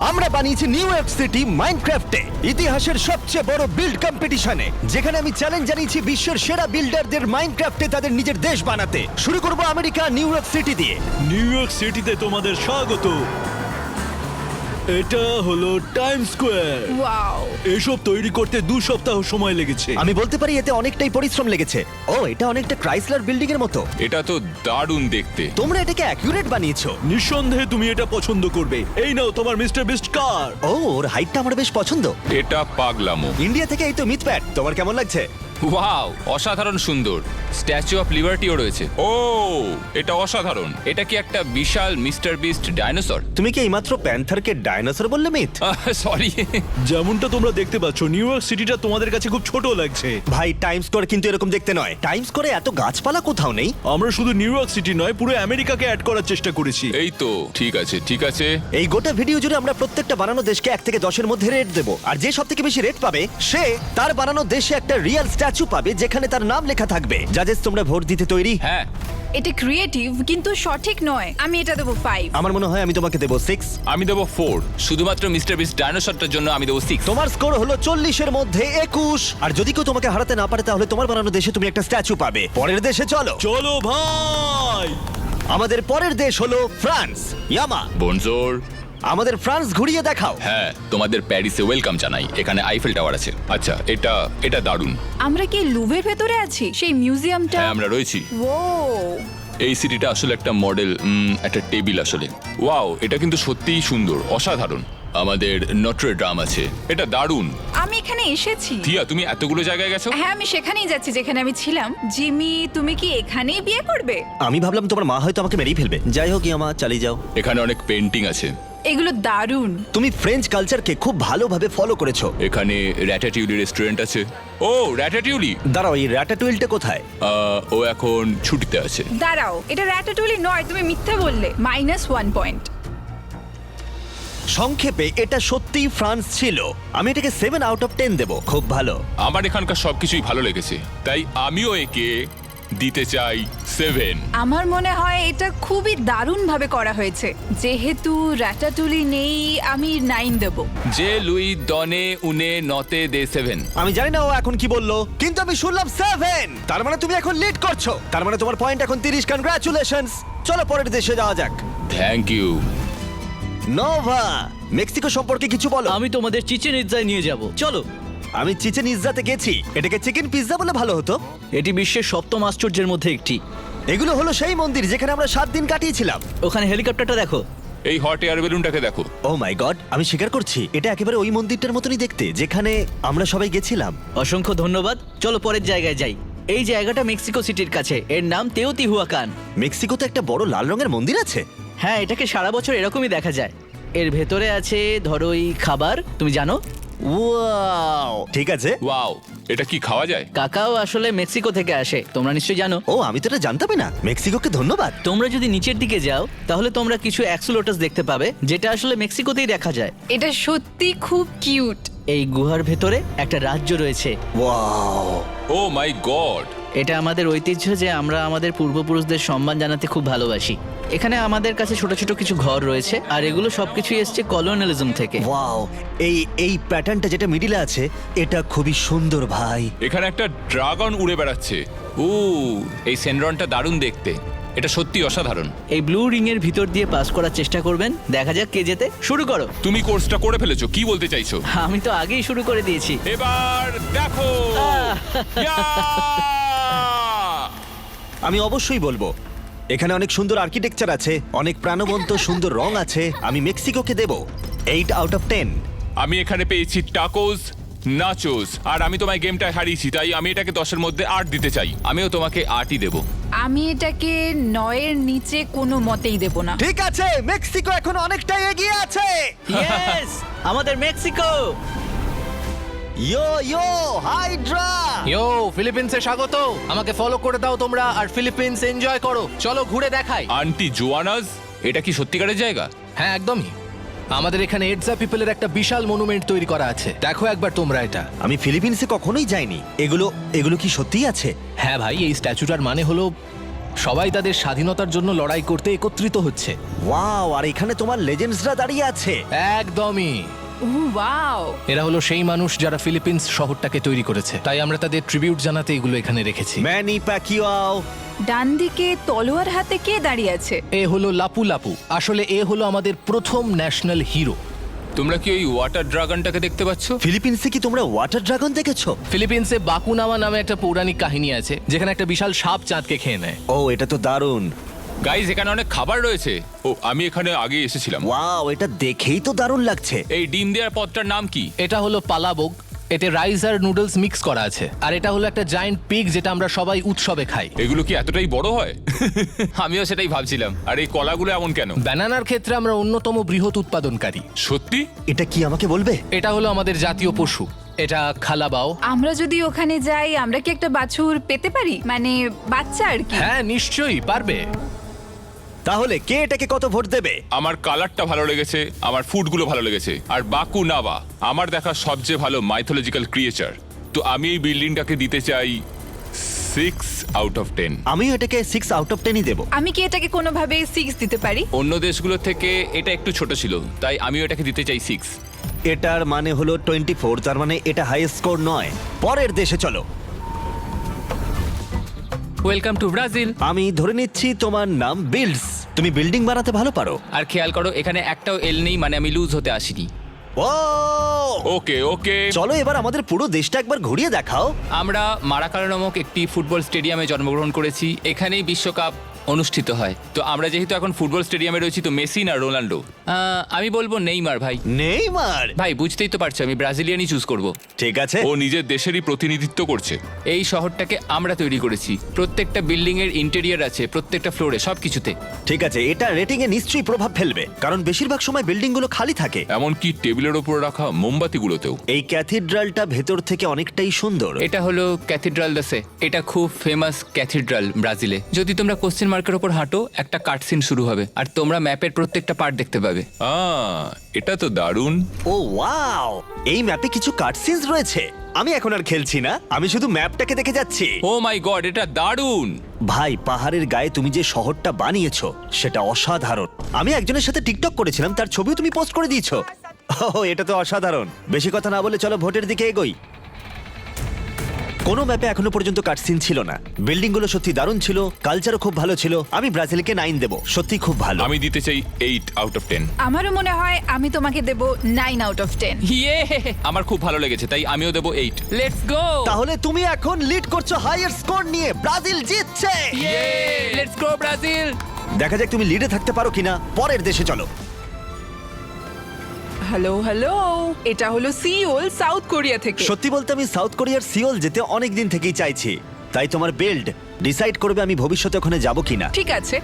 আমরা বানিয়েছি new York city মাইনক্রাফটে ইতিহাসের সবচেয়ে বড় বিল্ড কম্পিটিশনে যেখানে আমি চ্যালেঞ্জ জানিয়েছি বিশ্বের সেরা বিল্ডারদের মাইনক্রাফটে তাদের নিজের দেশ বানাতে। শুরু করব আমেরিকা নিউ ইয়র্ক সিটি দিয়ে। নিউ ইয়র্ক সিটিতে তোমাদের স্বাগত। এটা হলো টাইম স্কোয়ার ওয়াও এসব তৈরি করতে দু সপ্তাহ সময় লেগেছে। আমি বলতে পারি এতে অনেকটাই পরিশ্রম লেগেছে। ও এটা অনেকটা ক্রাইসলার বিল্ডিং এর মতো। এটা তো দারুণ দেখতে। তোমরা এটাকে অ্যাকিউরেট বানিয়েছো। নিঃসন্দেহে তুমি এটা পছন্দ করবে। এই নাও তোমার মিস্টার বিস্ট কার ও ওর হাইটটা আমার বেশ পছন্দ। এটা পাগলামো। ইন্ডিয়া থেকে এই তো মিথ প্যাট তোমার কেমন লাগছে? ওয়াও অসাধারণ সুন্দর। স্ট্যাচু অফ লিবার্টিও রয়েছে। ও এটা অসাধারণ। এটা কি একটা বিশাল মিস্টার বিস্ট ডাইনোসর? তুমি কি এইমাত্র প্যান্থারকে ডাইনোসর বললে মিথ? সরি যেমনটা তোমরা দেখতে পাচ্ছ নিউ ইয়র্ক সিটিটা তোমাদের কাছে খুব ছোট লাগছে। ভাই টাইম স্কোয়ার কিন্তু এরকম দেখতে নয়। টাইম স্কোয়ারে এত গাছপালা কোথাও নেই? আমরা শুধু নিউ ইয়র্ক সিটি নয় পুরো আমেরিকাকে অ্যাড করার চেষ্টা করেছি। এই তো ঠিক আছে ঠিক আছে। এই গোটা ভিডিও জুড়ে আমরা প্রত্যেকটা বানানো দেশকে এক থেকে দশের মধ্যে রেট দেবো। আর যে সব থেকে বেশি রেট পাবে সে তার বানানো দেশে একটা রিয়েল স্ট্যাচু পাবে যেখানে তার নাম লেখা থাকবে। জাজেস তোমরা ভোট দিতে তৈরি? হ্যাঁ। এটা ক্রিয়েটিভ কিন্তু সঠিক নয়। আমি এটা দেবো ফাইভ আমার মনে হয় আমি তোমাকে দেবো সিক্স আমি দেবো ফোর শুধুমাত্র মিস্টার বিস্ট ডাইনোসরটার জন্য আমি দেবো সিক্স তোমার স্কোর হলো চল্লিশের মধ্যে একুশ। আর যদি কেউ তোমাকে হারাতে না পারে তাহলে তোমার বানানো দেশে তুমি একটা স্ট্যাচু পাবে। পরের দেশে চলো। চলো ভাই! আমাদের পরের দেশ হলো ফ্রান্স। ইয়ামা। বনজোর আমাদের ফ্রান্স ঘুরিয়ে দেখাও। হ্যাঁ তোমাদের প্যারিসে ওয়েলকাম জানাই। এখানে আইফেল টাওয়ার আছে। আচ্ছা এটা এটা দারুণ আমরা কি লুভের ভেতরে আছি? সেই মিউজিয়ামটা? হ্যাঁ আমরা রয়েছি। ও এই সিটিটা আসলে একটা মডেল উম, একটা টেবিল আসলে। ওয়াও এটা কিন্তু সত্যিই সুন্দর অসাধারণ। আমাদের নটরে ড্রাম আছে। এটা দারুণ। আমি এখানে এসেছি। থিয়া তুমি এতগুলো জায়গায় গেছো? হ্যাঁ আমি সেখানেই যাচ্ছি যেখানে আমি ছিলাম। জিমি তুমি কি এখানেই বিয়ে করবে? আমি ভাবলাম তোমার মা হয়তো আমাকে মেরেই ফেলবে। যাই হোক ইয়ামা চালিয়ে যাও। এখানে অনেক পেন্টিং আছে। এগুলো দারুণ। তুমি ফ্রেঞ্চ কালচারকে খুব ভালোভাবে ফলো করেছ। এখানে র্যাটাটিউলি রেস্টুরেন্ট আছে। ও র্যাটাটিউলি দাঁড়াও এই র্যাটাটুইলটা কোথায়? আহ, ও এখন ছুটিতে আছে। দাঁড়াও এটা র্যাটাটুলি নয় তুমি মিথ্যা বললে। মাইনাস ওয়ান পয়েন্ট সংক্ষেপে এটা সত্যিই ফ্রান্স ছিল। আমি এটাকে সেভেন আউট অফ টেন দেবো। খুব ভালো। আমার এখানকার সবকিছুই ভালো লেগেছে। তাই আমিও একে দিতে চাই সেভেন আমার মনে হয় এটা খুবই দারুণ ভাবে করা হয়েছে। যেহেতু র্যাটাটুলি নেই আমি নাইন দেবো। যে লুই দনে উনে নতে দে সেভেন আমি জানি না ও এখন কি বলল কিন্তু আমি শুনলাম সেভেন তার মানে তুমি এখন লিড করছ। তার মানে তোমার পয়েন্ট এখন তিরিশ। কনগ্রাচুলেশনস চলো পরের দেশে যাওয়া যাক। থ্যাংক ইউ নোভা মেক্সিকো সম্পর্কে কিছু বলো। আমি তোমাদের চিচেন ইৎজায় নিয়ে যাব। চলো। আমি চিচেন ইজ্জাতে গেছি। এটাকে চিকেন পিৎজা বলে ভালো হতো। এটি বিশ্বের সপ্তম আশ্চর্যের মধ্যে একটি। এগুলো হলো সেই মন্দির যেখানে আমরা সাত দিন কাটিয়েছিলাম। ওখানে হেলিকপ্টারটা দেখো। এই হট এয়ার বেলুনটাকে দেখো। ও মাই গড আমি স্বীকার করছি এটা একেবারে ওই মন্দিরটার মতনই দেখতে যেখানে আমরা সবাই গেছিলাম। অসংখ্য ধন্যবাদ। চলো পরের জায়গায় যাই। এই জায়গাটা মেক্সিকো সিটির কাছে। এর নাম তেওতিহুয়াকান মেক্সিকোতে একটা বড় লাল রঙের মন্দির আছে? হ্যাঁ এটাকে সারা বছর এরকমই দেখা যায়। এর ভেতরে আছে ধরো এই খাবার তুমি জানো? ওয়াও। ঠিক আছে। ওয়াও এটা কি খাওয়া যায়? কাকাও আসলে মেক্সিকো থেকে আসে তোমরা নিশ্চয়ই জানো। ও আমি তো এটা জানতামই না। মেক্সিকোকে ধন্যবাদ। তোমরা যদি নিচের দিকে যাও তাহলে তোমরা কিছু অ্যাক্সুলোটাস দেখতে পাবে যেটা আসলে মেক্সিকোতেই দেখা যায়। এটা সত্যি খুব কিউট। এই গুহার ভেতরে একটা রাজ্য রয়েছে। ওয়াও। Oh my god. এটা আমাদের ঐতিহ্য যে আমরা আমাদের পূর্বপুরুষদের সম্মান জানাতে খুব ভালোবাসি। এখানে আমাদের কাছে ছোট ছোট কিছু ঘর রয়েছে আর এগুলো সবকিছুই এসছে কলোনিয়ালিজম থেকে। ওয়াও এই এই প্যাটার্নটা যেটা মিডিলে আছে এটা খুবই সুন্দর ভাই। এখানে একটা ড্রাগন উড়ে বেড়াচ্ছে। ও এই সেনরনটা দারুণ দেখতে। এটা সত্যি অসাধারণ। এই ব্লু রিং এর ভিতর দিয়ে পাস করার চেষ্টা করবেন দেখা যাক কে যেতে। শুরু করো। তুমি কোর্সটা করে ফেলেছো কি বলতে চাইছো? আমি তো আগেই শুরু করে দিয়েছি। এবার দেখো! আমি অবশ্যই বলব এখানে অনেক সুন্দর আর্কিটেকচার আছে অনেক প্রাণবন্ত সুন্দর রং আছে আমি মেক্সিকোকে দেব। এইট আউট অফ টেন আমি এখানে পেয়েছি টাকোস নাচোস আর আমি তোমায় গেমটা হারিয়েছি তাই আমি এটাকে দশের মধ্যে আট দিতে চাই। আমিও তোমাকে আটই দেবো। আমি এটাকে নয়ের নিচে কোনো মতেই দেব না। ঠিক আছে মেক্সিকো এখন অনেকটাই এগিয়ে আছে। আমাদের মেক্সিকো। ইয়ো ইয়ো হাইড্রা ইয়ো ফিলিপিন্সে স্বাগত। আমাকে ফলো করে দাও তোমরা আর ফিলিপিন্স এনজয় করো। চলো ঘুরে দেখাই। আন্টি জোয়ানাস এটা কি সত্যিকারের জায়গা? হ্যাঁ একদমই। আমাদের এখানে এডসা পিপলের একটা বিশাল মনুমেন্ট তৈরি করা আছে। দেখো একবার তোমরা এটা। আমি ফিলিপিন্সে কখনোই যাইনি। এগুলো এগুলো কি সত্যিই আছে? হ্যাঁ ভাই এই স্ট্যাচুটার মানে হলো সবাই তাদের স্বাধীনতার জন্য লড়াই করতে একত্রিত হচ্ছে। ওয়াও আর এখানে তোমার লেজেন্ডসরা দাঁড়িয়ে আছে। একদমই। ও ওয়াও এরা হলো সেই মানুষ যারা ফিলিপিন্স শহরটাকে তৈরি করেছে। তাই আমরা তাদের ট্রিবিউট জানাতে এগুলো এখানে রেখেছি। ম্যানি প্যাকিয়াও ডান দিকে তলোয়ার হাতে কে দাঁড়িয়ে আছে? এ হলো লাপু লাপু। আসলে এ হলো আমাদের প্রথম ন্যাশনাল হিরো। তোমরা কি ওই ওয়াটার ড্রাগনটাকে দেখতে পাচ্ছ? ফিলিপিন্সে কি তোমরা ওয়াটার ড্রাগন দেখেছ? ফিলিপিন্সে বাকুনামা নামে একটা পৌরাণিক কাহিনী আছে যেখানে একটা বিশাল সাপ চাঁদকে খেয়ে নেয়। ও এটা তো দারুণ। গাইজ এখানে অনেক খাবার রয়েছে। ও আমি এখানে আগে এসেছিলাম। ওয়াও এটা দেখেই তো দারুণ লাগছে। এই ডিম দেওয়ার পদটার নাম কি? এটা হলো পালাবোগ এতে রাইস আর নুডলস মিক্স করা আছে। আর এটা হলো একটা জায়ান্ট পিগ যেটা আমরা সবাই উৎসবে খাই। এগুলো কি এতটাই বড় হয়? আমিও সেটাই ভাবছিলাম। আর এই কলাগুলো এমন কেন? ব্যানানার ক্ষেত্রে আমরা অন্যতম বৃহৎ উৎপাদনকারী। সত্যি? এটা কি আমাকে বলবে? এটা হলো আমাদের জাতীয় পশু। এটা খালাবাও। আমরা যদি ওখানে যাই আমরা কি একটা বাছুর পেতে পারি? মানে বাচ্চা আর কি? হ্যাঁ নিশ্চয়ই পারবে। তাহলে কে এটাকে কত ভোট দেবে? আমার কালারটা ভালো লেগেছে আমার ফুডগুলো ভালো লেগেছে। আর বাকু নাবা আমার দেখা সবচেয়ে ভালো মাইথোলজিক্যাল ক্রিয়েচার তো আমি এই বিল্ডিংটাকে দিতে চাই সিক্স আউট অফ টেন আমিও এটাকে সিক্স আউট অফ টেনই দেবো। আমি কি এটাকে কোনোভাবে সিক্স দিতে পারি? অন্য দেশগুলো থেকে এটা একটু ছোট ছিল তাই আমিও এটাকে দিতে চাই সিক্স এটার মানে হলো টোয়েন্টি ফোর তার মানে এটা হাই স্কোর নয়। পরের দেশে চলো। ওয়েলকাম টু ব্রাজিল আমি ধরে নিচ্ছি তোমার নাম বিল্ডস তুমি বিল্ডিং বানাতে ভালো পারো। আর খেয়াল করো এখানে একটাও এল নেই মানে আমি লুজ হতে আসিনি। ও ওকে ওকে। চলো এবার আমাদের পুরো দেশটা একবার ঘুরিয়ে দেখাও। আমরা মারাকাল নামক একটি ফুটবল স্টেডিয়ামে জন্মগ্রহণ করেছি। এখানেই বিশ্বকাপ অনুষ্ঠিত হয়। তো আমরা যেহেতু এখন ফুটবল স্টেডিয়ামে রয়েছি তো মেসি না রোনাল্ডো? আহ, আমি বলব নেইমার ভাই। নেইমার? ভাই বুঝতেই তো পারছ আমি ব্রাজিলিয়ানই চুজ করব। ঠিক আছে। ও নিজের দেশেরই প্রতিনিধিত্ব করছে। এই শহরটাকে আমরা তৈরি করেছি। প্রত্যেকটা বিল্ডিং এর ইন্টেরিয়র আছে প্রত্যেকটা ফ্লোরে সবকিছুতে। ঠিক আছে এটা রেটিং এ নিশ্চয়ই প্রভাব ফেলবে কারণ বেশিরভাগ সময় বিল্ডিংগুলো খালি থাকে। এমনকি টেবিলের ওপর রাখা মোমবাতিগুলোতেও। এই ক্যাথিড্রালটা ভেতর থেকে অনেকটাই সুন্দর। এটা হলো ক্যাথিড্রাল দাসে এটা খুব ফেমাস ক্যাথিড্রাল ব্রাজিলে। যদি তোমরা কোশ্চেন মার্কের ওপর হাঁটো একটা কাটসিন শুরু হবে। আর তোমরা ম্যাপের প্রত্যেকটা পার্ট দেখতে পাবে। আহ, এটা তো দারুণ। ও ওয়াও এই ম্যাপে কিছু কাটসিনস রয়েছে। আমি এখন আর খেলছি না আমি শুধু ম্যাপটাকে দেখে যাচ্ছি। ও মাই গড এটা দারুণ! ভাই পাহাড়ের গায়ে তুমি যে শহরটা বানিয়েছো সেটা অসাধারণ। আমি একজনের সাথে টিকটক করেছিলাম তার ছবিও তুমি পোস্ট করে দিয়েছ। ও এটা তো অসাধারণ। বেশি কথা না বলে চলো ভোটের দিকে এগোই। কোনো ম্যাপে এখনও পর্যন্ত কাটসিন ছিল না। বিল্ডিংগুলো সত্যি দারুণ ছিল কালচারও খুব ভালো ছিল। আমি ব্রাজিলকে নাইন দেবো সত্যি খুব ভালো। আমি দিতে চাই এইট আউট অফ টেন আমারও মনে হয় আমি তোমাকে দেব নাইন আউট অফ টেন ইয়ে আমার খুব ভালো লেগেছে তাই আমিও দেবো এইট লেটস গো তাহলে তুমি এখন লিড করছ হাইয়ার স্কোর নিয়ে ব্রাজিল জিতছে! ইয়ে লেটস গো ব্রাজিল দেখা যাক তুমি লিডে থাকতে পারো কিনা পরের দেশে চলো। হ্যালো হ্যালো এটা হলো সিওল সাউথ কোরিয়া থেকে। সত্যি বলতে আমি সাউথ কোরিয়ার সিওল যেতে অনেক দিন থেকেই চাইছি। তাই তোমার বিল্ড ডিসাইড করবে আমি ভবিষ্যতে ওখানে যাব কিনা। ঠিক আছে।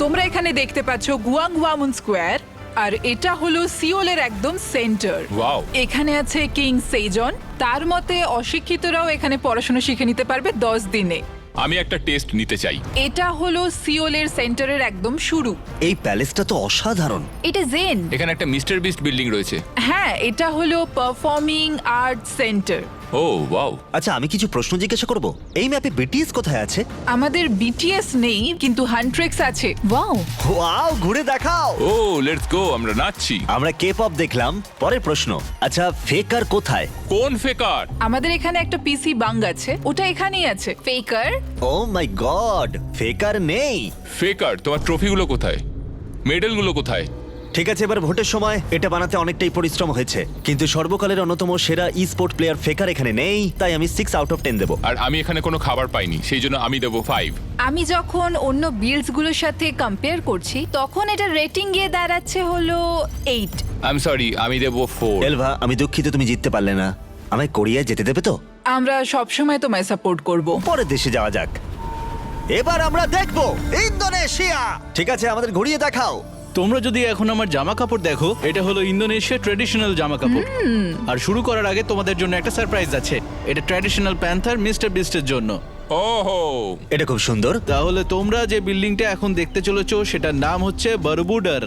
তোমরা এখানে দেখতে পাচ্ছ গুয়াং ওয়ামুন স্কোয়ার আর এটা হলো সিওলের একদম সেন্টার ওয়াও এখানে আছে কিং সেইজন তার মতে অশিক্ষিতরাও এখানে পড়াশোনা শিখে নিতে পারবে দশ দিনে। আমি একটা টেস্ট নিতে চাই। এটা হলো সিওলের সেন্টারের একদম শুরু। এই প্যালেসটা তো অসাধারণ। এটা জেন এখানে একটা মিস্টার বিস্ট বিল্ডিং রয়েছে। হ্যাঁ এটা হলো পারফর্মিং আর্ট সেন্টার ও ওয়াও। আচ্ছা আমি কিছু প্রশ্ন জিজ্ঞাসা করব। এই ম্যাপে বিটিএস কোথায় আছে? আমাদের বিটিএস নেই কিন্তু হান্ট্রেক্স আছে। ওয়াও। ওয়াও ঘুরে দেখাও। ও লেটস গো আমরা নাচছি। আমরা কে পপ দেখলাম পরের প্রশ্ন। আচ্ছা ফেকার কোথায়? কোন ফেকার আমাদের এখানে একটা পিসি বাং আছে ওটা এখানেই আছে। ফেকার ও মাই গড ফেকার নেই। ফেকার তোমার ট্রফিগুলো কোথায়? মেডেলগুলো কোথায়? ঠিক আছে এবার ভোটের সময়। এটা বানাতে অনেকটাই পরিশ্রম হয়েছে। কিন্তু সর্বকালের অন্যতম সেরা ই স্পোর্ট প্লেয়ার ফেকার এখানে নেই তাই আমি সিক্স আউট অফ টেন দেবো। আর আমি এখানে কোনো খাবার পাইনি সেই জন্য আমি দেবো ফাইভ আমি যখন অন্য বিল্ডসগুলোর সাথে কম্পেয়ার করছি তখন এটা রেটিং গিয়ে দাঁড়াচ্ছে হলো এইট আই এম সরি আমি দেবো ফোর এলভা আমি দুঃখিত তুমি জিততে পারলে না। আমায় কোরিয়ায় যেতে দেবে তো? আমরা সব সবসময় তোমায় সাপোর্ট করব। পরের দেশে যাওয়া যাক। এবার আমরা দেখব ইন্দোনেশিয়া। ঠিক আছে আমাদের ঘুরিয়ে দেখাও। তোমরা যদি এখন আমার জামা কাপড় দেখো এটা হলো ইন্দোনেশিয়া ট্র্যাডিশনাল জামা কাপড় আর শুরু করার আগে তোমাদের জন্য একটা সারপ্রাইজ আছে। এটা ট্র্যাডিশনাল প্যান্থার মিস্টার বিস্টের জন্য। ওহো। এটা খুব সুন্দর। তাহলে তোমরা যে বিল্ডিংটা এখন দেখতে চলেছো সেটার নাম হচ্ছে বারবুডার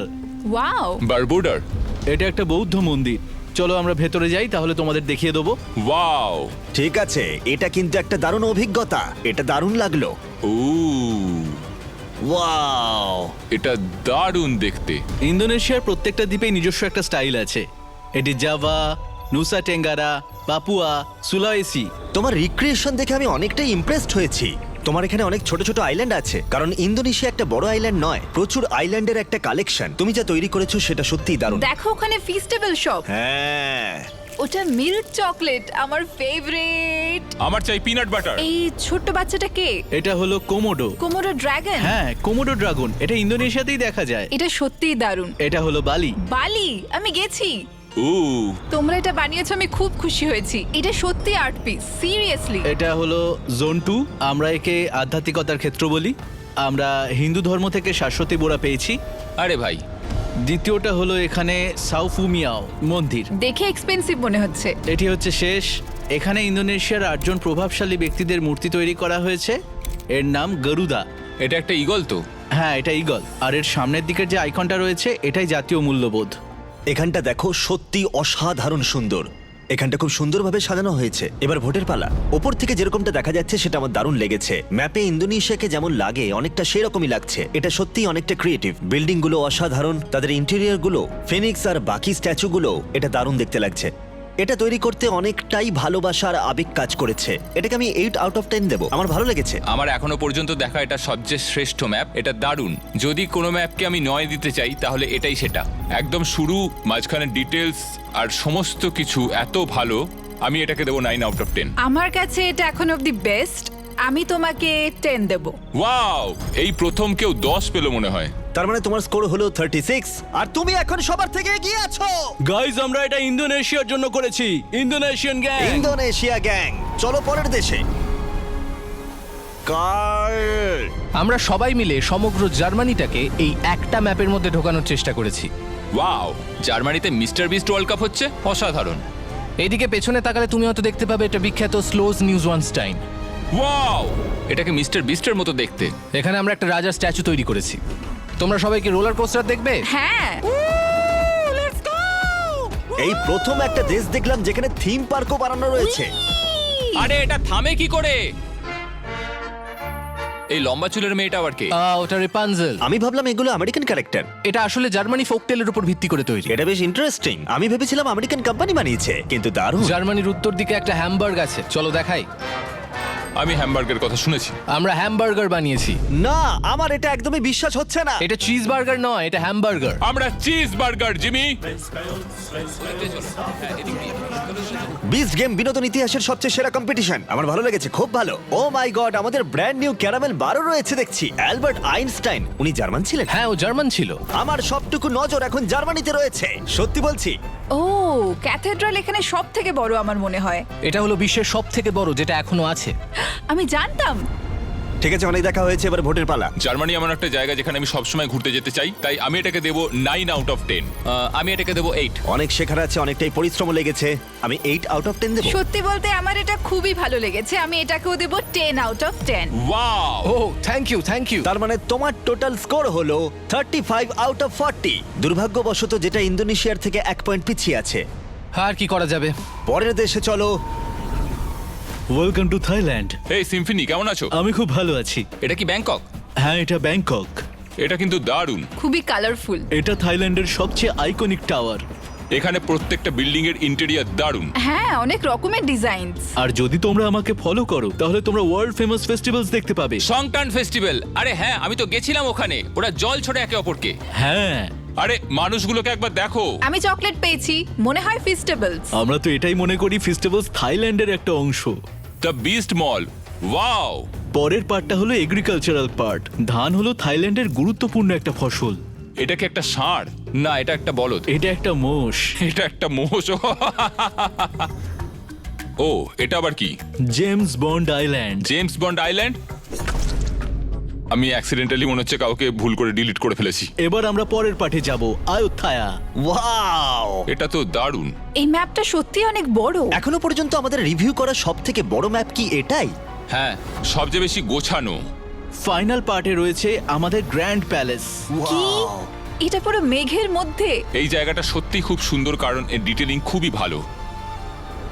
ওয়াও বারবুডার এটা একটা বৌদ্ধ মন্দির। চলো আমরা ভেতরে যাই তাহলে তোমাদের দেখিয়ে দেবো। ওয়াও ঠিক আছে এটা কিন্তু একটা দারুণ অভিজ্ঞতা। এটা দারুণ লাগল। ও ওয়াও এটা দারুণ দেখতে। ইন্দোনেশিয়ার প্রত্যেকটা দ্বীপে নিজস্ব একটা স্টাইল আছে। এটি জাভা নুসা টেঙ্গারা পাপুয়া সুলাইসি তোমার রিক্রিয়েশন দেখে আমি অনেকটাই ইমপ্রেসড হয়েছি। তোমার এখানে অনেক ছোট ছোট আইল্যান্ড আছে কারণ ইন্দোনেশিয়া একটা বড় আইল্যান্ড নয় প্রচুর আইল্যান্ডের একটা কালেকশন তুমি যা তৈরি করেছ সেটা সত্যিই দারুণ। দেখো ওখানে ফিস্টেবল শপ হ্যাঁ। ওটা মিল্ক চকলেট আমার ফেভারিট আমার চাই পিনাট বাটার এই ছোট্ট বাচ্চাটা কে? এটা হলো কোমোডো কোমোডো ড্রাগন হ্যাঁ কোমোডো ড্রাগন এটা ইন্দোনেশিয়াতেই দেখা যায়। এটা সত্যিই দারুণ। এটা হলো বালি। বালি? আমি গেছি। ও তোমরা এটা বানিয়েছো আমি খুব খুশি হয়েছি। এটা সত্যি আর্ট পিস সিরিয়াসলি এটা হলো জোন টু আমরা একে আধ্যাত্মিকতার ক্ষেত্র বলি। আমরা হিন্দু ধর্ম থেকে শাশ্বতী বোরা পেয়েছি। আরে ভাই দ্বিতীয়টা হলো এখানে সাউফুমিয়াও মন্দির। দেখে এক্সপেন্সিভ মনে হচ্ছে। এটি হচ্ছে শেষ। এখানে ইন্দোনেশিয়ার আটজন প্রভাবশালী ব্যক্তিদের মূর্তি তৈরি করা হয়েছে। এর নাম গরুদা। এটা একটা ইগল তো? হ্যাঁ এটা ইগল আর এর সামনের দিকের যে আইকনটা রয়েছে এটাই জাতীয় মূল্যবোধ। এখানটা দেখো সত্যি অসাধারণ সুন্দর। এখানটা খুব সুন্দরভাবে সাজানো হয়েছে। এবার ভোটের পালা। ওপর থেকে যেরকমটা দেখা যাচ্ছে, সেটা আমার দারুণ লেগেছে। ম্যাপে ইন্দোনেশিয়াকে যেমন লাগে, অনেকটা সেরকমই লাগছে। এটা সত্যিই অনেকটা ক্রিয়েটিভ বিল্ডিংগুলো অসাধারণ, তাদের ইন্টেরিয়ারগুলো ফিনিক্স আর বাকি স্ট্যাচু গুলো, এটা দারুণ দেখতে লাগছে। এটা তৈরি করতে অনেকটাই ভালোবাসার আবেগ কাজ করেছে। এটাকে আমি এইট আউট অফ টেন দেবো। আমার ভালো লেগেছে। আমার এখনও পর্যন্ত দেখা এটা সবচেয়ে শ্রেষ্ঠ ম্যাপ। এটা দারুণ। যদি কোনো ম্যাপকে আমি নয় দিতে চাই তাহলে এটাই সেটা। একদম শুরু মাঝখানে ডিটেলস আর সমস্ত কিছু এত ভালো আমি এটাকে দেবো নাইন আউট অফ টেন আমার কাছে এটা এখন অব্দি বেস্ট আমি তোমাকে টেন দেব। ওয়াও এই প্রথম কেউ দশ পেল মনে হয়। তার মানে তোমার স্কোর হলো থার্টি সিক্স আর তুমি এখন সবার থেকে এগিয়ে আছো। গাইজ আমরা এটা ইন্দোনেশিয়ার জন্য করেছি। ইন্দোনেশিয়ান গ্যাং ইন্দোনেশিয়া গ্যাং চলো পরের দেশে। কার্ল আমরা সবাই মিলে সমগ্র জার্মানিটাকে এই একটা ম্যাপের মধ্যে ঢোকানোর চেষ্টা করেছি। ওয়াও জার্মানিতে মিস্টার বিস্ট ওয়ার্ল্ড কাপ হচ্ছে? অসাধারণ। এইদিকে পেছনে তাকালে তুমি হয়তো দেখতে পাবে এটা বিখ্যাত স্লোজ নিউজ ওয়ানস্টাইন ওয়াও এটাকে মিস্টার বিস্টের মতো দেখতে। এখানে আমরা একটা রাজার স্ট্যাচু তৈরি করেছি। তোমরা সবাইকে রোলার কোস্টার দেখবে? হ্যাঁ। এই প্রথম একটা দেশ দেখলাম যেখানে থিম পার্কও বানানো রয়েছে। আরে এটা থামে কি করে? এই লম্বা চুলের মেয়েটা আবার কে? আহ, ওটা রেপানজেল আমি ভাবলাম এগুলো আমেরিকান ক্যারেক্টার এটা আসলে জার্মানি ফোকটেলের উপর ভিত্তি করে তৈরি। এটা বেশ ইন্টারেস্টিং আমি ভেবেছিলাম আমেরিকান কোম্পানি বানিয়েছে কিন্তু দারুণ। জার্মানির উত্তর দিকে একটা হ্যামবার্গ আছে। চলো দেখাই। আমি হ্যামবার্গের কথা শুনেছি। আমরা হ্যামবার্গার বানিয়েছি। না আমার এটা একদমই বিশ্বাস হচ্ছে না। এটা চিজ বার্গার নয় এটা হ্যামবার্গার আমরা cheese burger Jimmy. Beast game বিনোদন ইতিহাসের সবচেয়ে সেরা কম্পিটিশন আমার ভালো লেগেছে খুব ভালো। ও মাই গড আমাদের ব্র্যান্ড নিউ ক্যারামেল বারও রয়েছে দেখছি। অ্যালবার্ট আইনস্টাইন উনি জার্মান ছিলেন? হ্যাঁ ও জার্মান ছিল। আমার সবটুকু নজর এখন জার্মানিতে রয়েছে। সত্যি বলছি। ও ক্যাথেড্রাল এখানে সব থেকে বড় আমার মনে হয়। এটা হলো বিশ্বের সব থেকে বড় যেটা এখনও আছে। আমি জানতাম। ঠিক আছে অনেক দেখা হয়েছে এবার ভোটের পালা। জার্মানি এমন একটা জায়গা যেখানে আমি সবসময় ঘুরতে যেতে চাই তাই আমি এটাকে দেবো নাইন আউট অফ টেন আমি এটাকে দেবো এইট অনেক শেখার আছে অনেকটাই পরিশ্রম লেগেছে আমি এইট আউট অফ টেন দেবো। সত্যি বলতে আমার এটা খুবই ভালো লেগেছে আমি এটাকেও দেব ten out of ten wow oh thank you thank you তার মানে তোমার টোটাল স্কোর হলো thirty five out of forty দুর্ভাগ্যবশত যেটা ইন্দোনেশিয়ার থেকে এক পয়েন্ট পিছিয়ে আছে। আর কি করা যাবে? পরের দেশে চলো ওয়েলকাম টু থাইল্যান্ড এই সিম্ফনি কেমন আছো? আমি খুব ভালো আছি। এটা কি ব্যাংকক হ্যাঁ এটা ব্যাংকক এটা কিন্তু দারুণ। খুবই কালারফুল এটা থাইল্যান্ডের সবচেয়ে আইকনিক টাওয়ার এখানে প্রত্যেকটা বিল্ডিং এর ইন্টেরিয়ার দারুণ। হ্যাঁ অনেক রকমের ডিজাইন আর যদি তোমরা আমাকে ফলো করো তাহলে তোমরা ওয়ার্ল্ড ফেমাস ফেস্টিভ্যালস দেখতে পাবে। সংটান ফেস্টিভ্যাল আরে হ্যাঁ আমি তো গেছিলাম ওখানে। ওরা জল ছড়ে একে অপরকে। হ্যাঁ। আরে মানুষগুলোকে একবার দেখো। আমি চকলেট পেয়েছি মনে হয় ফিস্টেবলস আমরা তো এটাই মনে করি ফেস্টিভ্যালস থাইল্যান্ডের একটা অংশ। The Beast mall wow. পরের পার্টটা হলো এগ্রিকালচারাল পার্ট। ধান হলো থাইল্যান্ডের গুরুত্বপূর্ণ একটা ফসল। এটা কি একটা ষাঁড়। না এটা একটা বলদ। এটা একটা মোষ। এটা একটা মোষ। ও এটা আবার কি? James Bond Island. James Bond Island? আমি অ্যাক্সিডেন্টালি মনে হচ্ছে কাউকে ভুল করে ডিলিট করে ফেলেছি। এবার আমরা পরের পাঠে যাব আয়োথায়া ওয়াও এটা তো দারুণ। এই ম্যাপটা সত্যি অনেক বড়। এখনও পর্যন্ত আমাদের রিভিউ করা সব থেকে বড় ম্যাপ কি এটাই? হ্যাঁ সবচেয়ে বেশি গোছানো। ফাইনাল পার্টে রয়েছে আমাদের গ্র্যান্ড প্যালেস কি? এটা পুরো মেঘের মধ্যে। এই জায়গাটা সত্যি খুব সুন্দর কারণ এর ডিটেলিং খুবই ভালো।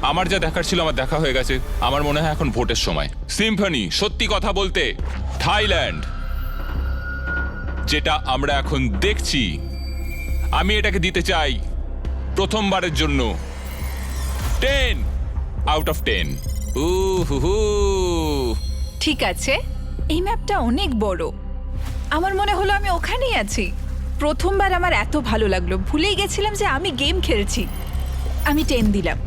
আমার যা দেখার ছিল আমার দেখা হয়ে গেছে। আমার মনে হয় এখন ভোটের সময়। সিম্ফনি, সত্যি কথা বলতে, থাইল্যান্ড, যেটা আমরা এখন দেখছি, আমি এটাকে দিতে চাই প্রথমবারের জন্য। টেন আউট অফ টেন ঠিক আছে, এই ম্যাপটা অনেক বড়। আমার মনে হলো আমি ওখানেই আছি। প্রথমবার আমার এত ভালো লাগল। ভুলেই গেছিলাম যে আমি গেম খেলছি। আমি টেন দিলাম।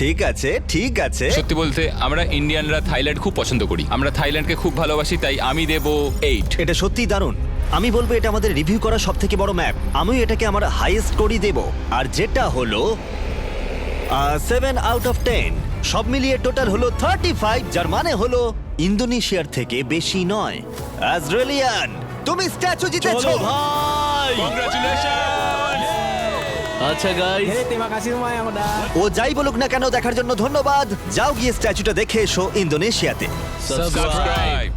ঠিক আছে ঠিক আছে। সত্যি বলতে আমরা ইন্ডিয়ানরা থাইল্যান্ড খুব পছন্দ করি। আমরা থাইল্যান্ডকে খুব ভালোবাসি তাই আমি দেব এইট এটা সত্যিই দারুণ। আমি বলব এটা আমাদের রিভিউ করা সব থেকে বড় ম্যাপ আমি এটাকে আমার হাইয়েস্ট স্কোরই দেব। আর যেটা হলো সেভেন আউট অফ টেন সব মিলিয়ে টোটাল হলো থার্টি ফাইভ যার মানে হলো ইন্দোনেশিয়ার থেকে বেশি নয়। অ্যাজরেলিয়ান তুমি স্ট্যাচু জিতেছো। ভাই। আচ্ছা গাইস ও যাই বলুক না কেন দেখার জন্য ধন্যবাদ। যাও গিয়ে স্ট্যাচুটা দেখে এসো ইন্দোনেশিয়াতে। সাবস্ক্রাইব